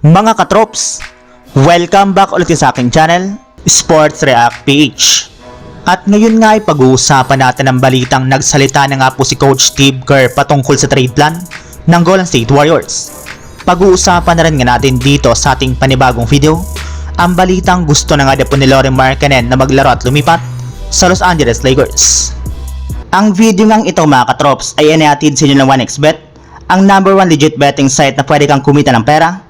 Mga katrops, welcome back ulit sa aking channel, Sports React PH. At ngayon nga ay pag-uusapan natin ang balitang nagsalita na nga po si Coach Steve Kerr patungkol sa trade plan ng Golden State Warriors. Pag-uusapan na rin nga natin dito sa ating panibagong video, ang balitang gusto na nga po ni Lauren Markkanen na maglaro at lumipat sa Los Angeles Lakers. Ang video ngang ito mga katrops ay inihatid sa inyo ng 1xBet, ang number one legit betting site na pwede kang kumita ng pera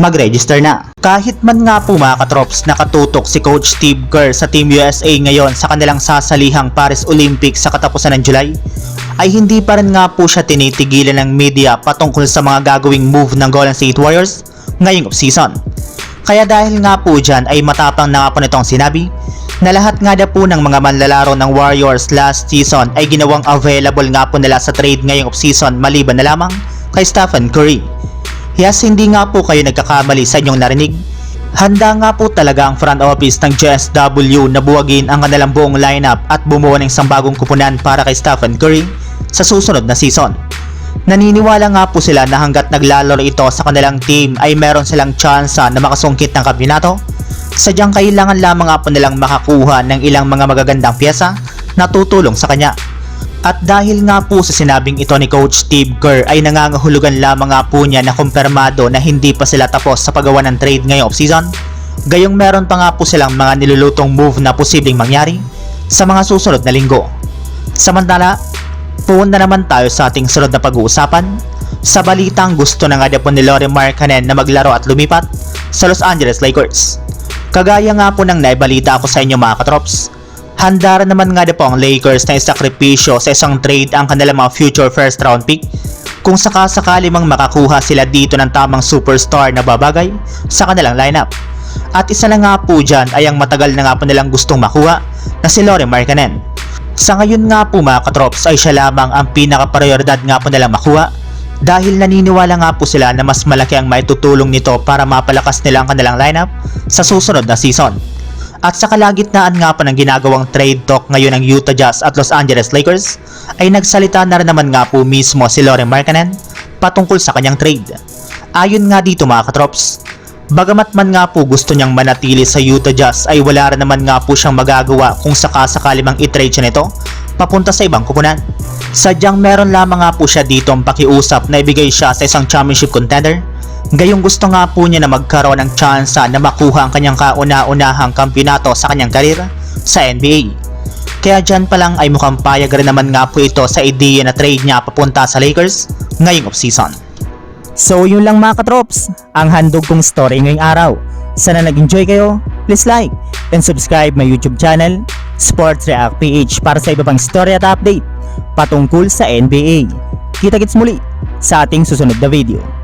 Mag-register na. Kahit man nga po mga katrops nakatutok si Coach Steve Kerr sa Team USA ngayon sa kanilang sasalihang Paris Olympics sa katapusan ng July, ay hindi pa rin nga po siya tinitigilan ng media patungkol sa mga gagawing move ng Golden State Warriors ngayong off-season. Kaya dahil nga po dyan ay matapang na nga po nitong sinabi na lahat nga na po ng mga manlalaro ng Warriors last season ay ginawang available nga po nila sa trade ngayong off-season maliban na lamang kay Stephen Curry. Yes, hindi nga po kayo nagkakamali sa inyong narinig. Handa nga po talaga ang front office ng JSW na buwagin ang kanilang buong lineup at bumuo ng isang bagong kupunan para kay Stephen Curry sa susunod na season. Naniniwala nga po sila na hanggat naglalaro ito sa kanilang team ay meron silang tsansa na makasungkit ng kampyonato. Sadyang kailangan lamang nga po nilang makakuha ng ilang mga magagandang pyesa na tutulong sa kanya. At dahil nga po sa sinabing ito ni Coach Steve Kerr ay nangangahulugan lamang nga po niya na kumpirmado na hindi pa sila tapos sa paggawa ng trade ngayong offseason. Gayong meron pa nga po silang mga nilulutong move na posibleng mangyari sa mga susunod na linggo. Samantala, pupunta naman tayo sa ating sunod na pag-uusapan. Sa balitang gusto na nga po ni Laurie Markkanen na maglaro at lumipat sa Los Angeles Lakers. Kagaya nga po ng naibalita ako sa inyo mga katrops, handa rin naman nga na po ang Lakers na isakripisyo sa isang trade ang kanilang mga future first round pick kung sakasakali mang makakuha sila dito ng tamang superstar na babagay sa kanilang lineup. At isa na nga po dyan ay ang matagal na nga po nilang gustong makuha na si Laurie Markkanen. Sa ngayon nga po mga katrops ay siya lamang ang pinaka-prioridad nga po nilang makuha dahil naniniwala nga po sila na mas malaki ang maitutulong nito para mapalakas nila ang kanilang lineup sa susunod na season. At sa kalagitnaan nga po ng ginagawang trade talk ngayon ng Utah Jazz at Los Angeles Lakers ay nagsalita na rin naman nga po mismo si Lauren Markkanen patungkol sa kanyang trade. Ayon nga dito mga katrops, Bagamat man nga po gusto niyang manatili sa Utah Jazz ay wala rin naman nga po siyang magagawa kung sakasakali mang i-trade siya nito papunta sa ibang kupunan. Sadyang meron lamang nga po siya dito ang pakiusap na ibigay siya sa isang championship contender. Gayong gusto nga po niya na magkaroon ng tsansa na makuha ang kanyang kauna-unahang kampyonato sa kanyang karir sa NBA. Kaya dyan pa lang ay mukhang payag rin naman nga po ito sa ideya na trade niya papunta sa Lakers ngayong offseason. So yun lang mga katrops, ang handog kong story ngayong araw. Sana nag-enjoy kayo, please like and subscribe my YouTube channel, Sports React PH para sa iba pang story at update patungkol sa NBA. Kita-kits muli sa ating susunod na video.